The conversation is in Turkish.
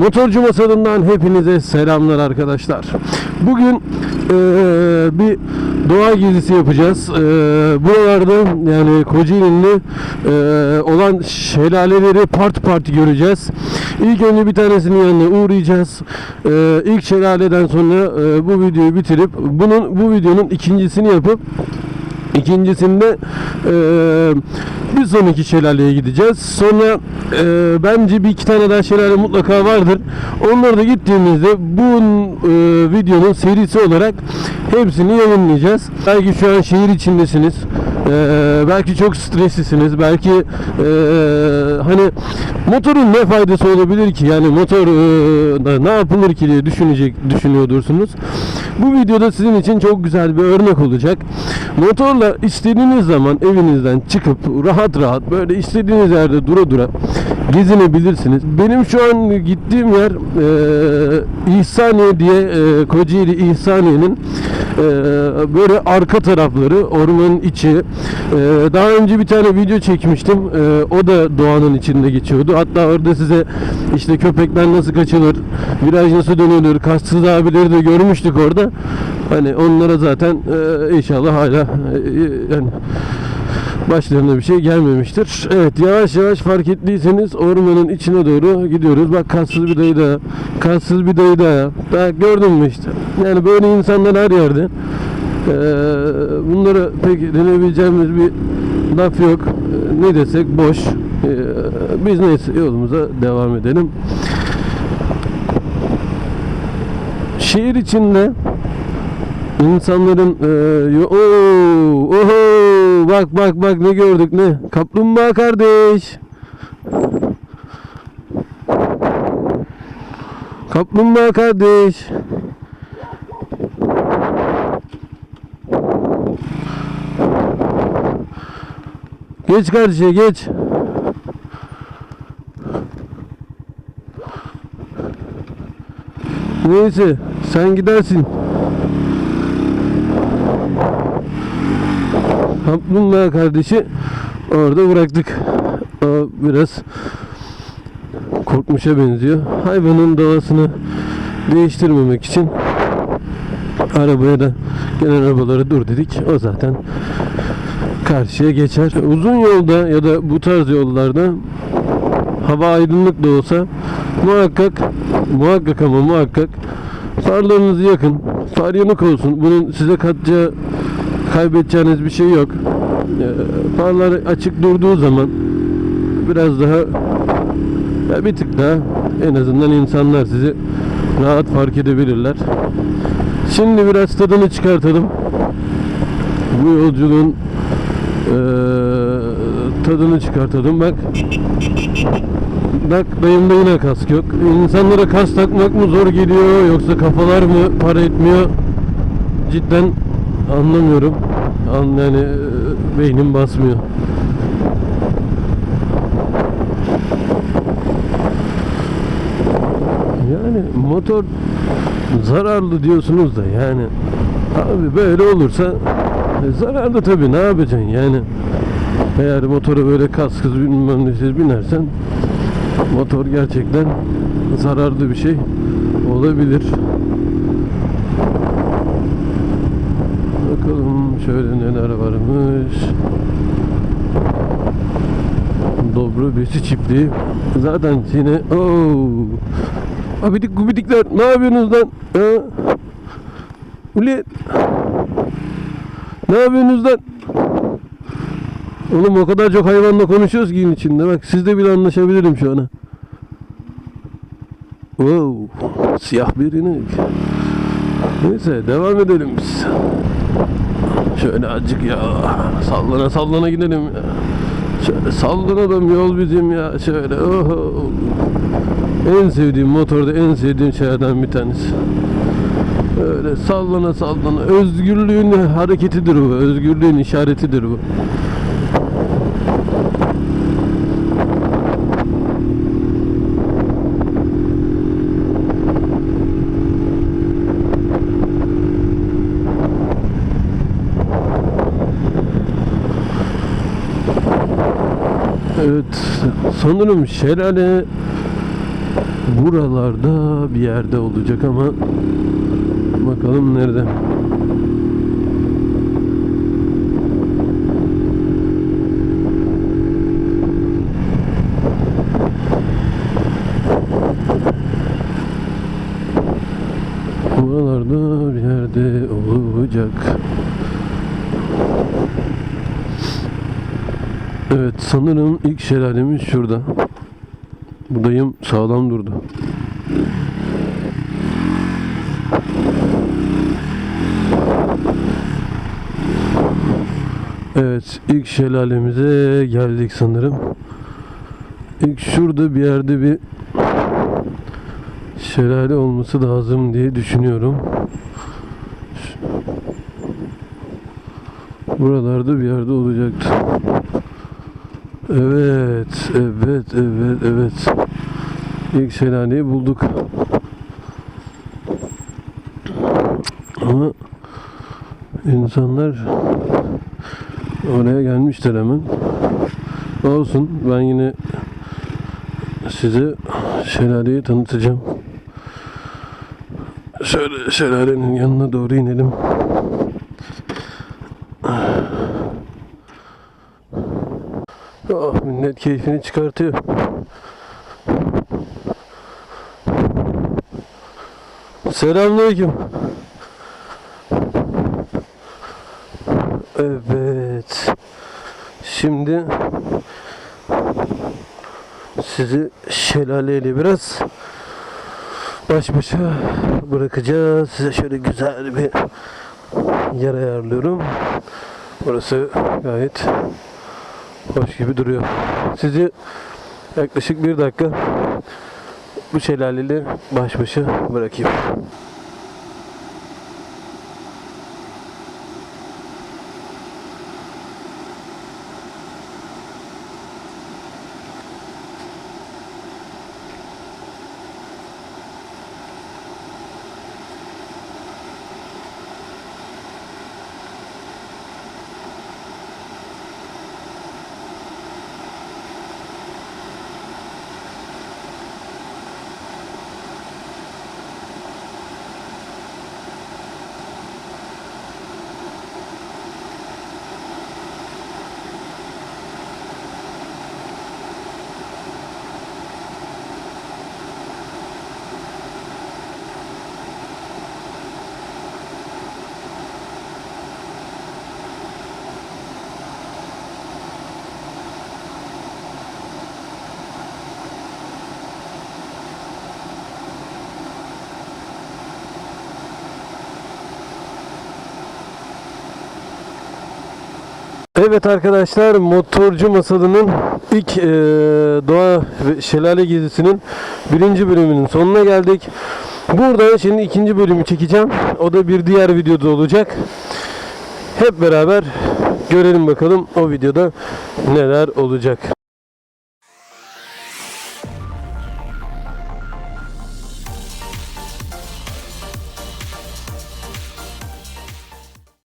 Motorcu Masalı'ndan hepinize selamlar arkadaşlar. Bugün eee, bir doğa gezisi yapacağız. Eee, buralarda yani Kocaeli'nde eee, olan şelaleleri part part göreceğiz. İlk önce bir tanesinin yanına uğrayacağız. Eee ilk şelaleden sonra eee, bu videoyu bitirip bunun bu videonun ikincisini yapıp İkincisinde eee bir sonraki şelaleye gideceğiz. Sonra eee, bence bir iki tane daha şelale mutlaka vardır. Onları da gittiğimizde bu eee, videonun serisi olarak hepsini yayınlayacağız. Belki şu an şehir içindesiniz. Eee, belki çok streslisiniz. Belki eee, hani motorun ne faydası olabilir ki? Yani motor da ne yapılır ki diye düşünecek düşünüyordursunuz. Bu videoda sizin için çok güzel bir örnek olacak. Motorla istediğiniz zaman evinizden çıkıp rahat rahat böyle istediğiniz yerde dura dura gezinebilirsiniz. Benim şu an gittiğim yer eee İhsaniye diye eee, Kocaeli İhsaniye'nin eee, böyle arka tarafları ormanın içi. Eee, daha önce bir tane video çekmiştim. Eee, o da doğanın içinde geçiyordu. Hatta orada size işte köpekler nasıl kaçılır, viraj nasıl dönülür, kastsız abileri de görmüştük orada. Hani onlara zaten eee, inşallah hala eee, yani başlarına bir şey gelmemiştir. Evet yavaş yavaş fark ettiyseniz ormanın içine doğru gidiyoruz. Bak kassız bir dayı daha, kassız bir dayı daha. Bak gördün mü işte. Yani böyle insanlar her yerde. Ee, bunlara pek denebileceğimiz bir laf yok. Ee, ne desek boş. Ee, biz neyse yolumuza devam edelim. Şehir içinde İnsanların eee yo- Oo, oho, bak bak bak ne gördük ne? Kaplumbağa kardeş. Kaplumbağa kardeş. Geç kardeşe geç. Neyse sen gidersin. Kaplumbağa kardeşi orada bıraktık. O biraz korkmuşa benziyor. Hayvanın doğasını değiştirmemek için arabaya da gelen arabalara dur dedik. O zaten karşıya geçer. Uzun yolda ya da bu tarz yollarda hava aydınlık da olsa muhakkak muhakkak ama muhakkak farlarınızı yakın. Far yanık olsun. Bunun size katacağı kaybedeceğiniz bir şey yok. Ee, Farlar açık durduğu zaman biraz daha ya bir tık daha en azından insanlar sizi rahat fark edebilirler. Şimdi biraz tadını çıkartalım. Bu yolculuğun eee, tadını çıkartalım. Bak Bak dayımda yine kask yok. İnsanlara kask takmak mı zor geliyor yoksa kafalar mı para etmiyor? Cidden anlamıyorum. An yani e, beynim basmıyor. Yani motor zararlı diyorsunuz da yani abi böyle olursa e, zararlı tabii ne yapacaksın yani eğer motora böyle kaskız bilmem nesiz binersen motor gerçekten zararlı bir şey olabilir. Bakalım şöyle neler varmış. Dobro besi çiftliği. Zaten yine ooo. Abidik gubidikler ne yapıyorsunuz lan? Ha? Ulan. Ne yapıyorsunuz lan? Oğlum o kadar çok hayvanla konuşuyoruz ki içinde. Bak sizde bile anlaşabilirim şu ana. Wow. Siyah birini. Neyse devam edelim biz. Şöyle azıcık ya sallana sallana gidelim ya. Şöyle sallanalım yol bizim ya şöyle oho. En sevdiğim motorda en sevdiğim şeylerden bir tanesi. Öyle sallana sallana özgürlüğün hareketidir bu. Özgürlüğün işaretidir bu. Evet sanırım şelale buralarda bir yerde olacak ama bakalım nerede. Buralarda bir yerde olacak. Evet sanırım ilk şelalemiz şurada. Buradayım sağlam durdu. Evet ilk şelalemize geldik sanırım. İlk şurada bir yerde bir şelale olması lazım diye düşünüyorum. Buralarda bir yerde olacaktı. Evet, evet, evet, evet. İlk şelaleyi bulduk. Ama insanlar oraya gelmişler hemen. Olsun, ben yine size şelaleyi tanıtacağım. Şöyle şelalenin yanına doğru inelim. Oh, millet keyfini çıkartıyor. Selamünaleyküm. Evet. Şimdi sizi şelaleyle biraz baş başa bırakacağız. Size şöyle güzel bir yer ayarlıyorum. Burası gayet hoş gibi duruyor. Sizi yaklaşık bir dakika bu şelaleyle baş başa bırakayım. Evet arkadaşlar Motorcu Masalı'nın ilk eee, doğa ve şelale gezisinin birinci bölümünün sonuna geldik. Buradan şimdi ikinci bölümü çekeceğim. O da bir diğer videoda olacak. Hep beraber görelim bakalım o videoda neler olacak.